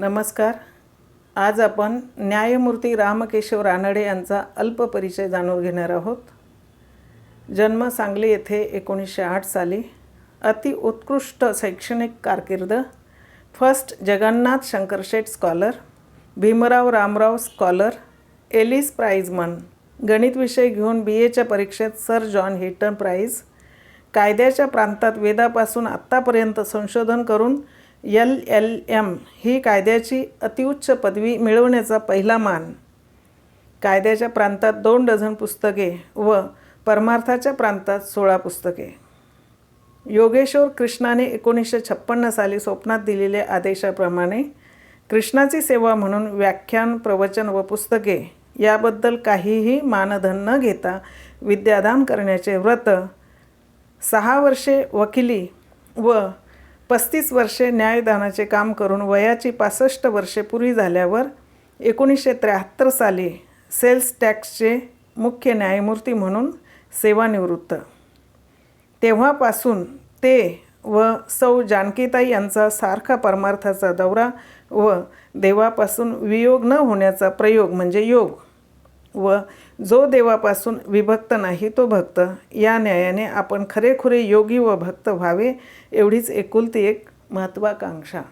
नमस्कार. आज आपण न्यायमूर्ती रामकेशव रानडे यांचा अल्प परिचय जाणून घेणार आहोत. जन्म सांगली येथे एकोणीसशे आठ साली. अति उत्कृष्ट शैक्षणिक कारकीर्द. First Jagannath Shankarshet scholar. Bhimrao Ramrao scholar. Ellis prizeman गणित विषय घेऊन बी एच्या परीक्षेत सर जॉन हिटन प्राईज कायद्याच्या प्रांतात वेदापासून आत्तापर्यंत संशोधन करून एल एल एम ही कायद्याची अतिउच्च पदवी मिळवण्याचा पहिला मान. कायद्याच्या प्रांतात दोन डझन पुस्तके व परमार्थाच्या प्रांतात सोळा पुस्तके. योगेश्वर कृष्णाने एकोणीसशे छप्पन्न साली स्वप्नात दिलेल्या आदेशाप्रमाणे कृष्णाची सेवा म्हणून व्याख्यान प्रवचन व पुस्तके याबद्दल काहीही मानधन न घेता विद्यादान करण्याचे व्रत सहा वर्षे वकिली व पस्तीस वर्षे न्यायदानाचे काम करून वयाची पासष्ट वर्षे पुरी झाल्यावर एकोणीसशे त्र्याहत्तर साली सेल्स टॅक्सचे मुख्य न्यायमूर्ती म्हणून सेवानिवृत्त. तेव्हापासून ते व सौ जानकीताई यांचा सारखा परमार्थाचा दौरा व देवापासून वियोग न होण्याचा प्रयोग म्हणजे योग. व जो देवापासून विभक्त नाही तो भक्त. या न्यायाने आपण खरेखुरे योगी व भक्त व्हावे एवढीच एकुलती एक महत्त्वाकांक्षा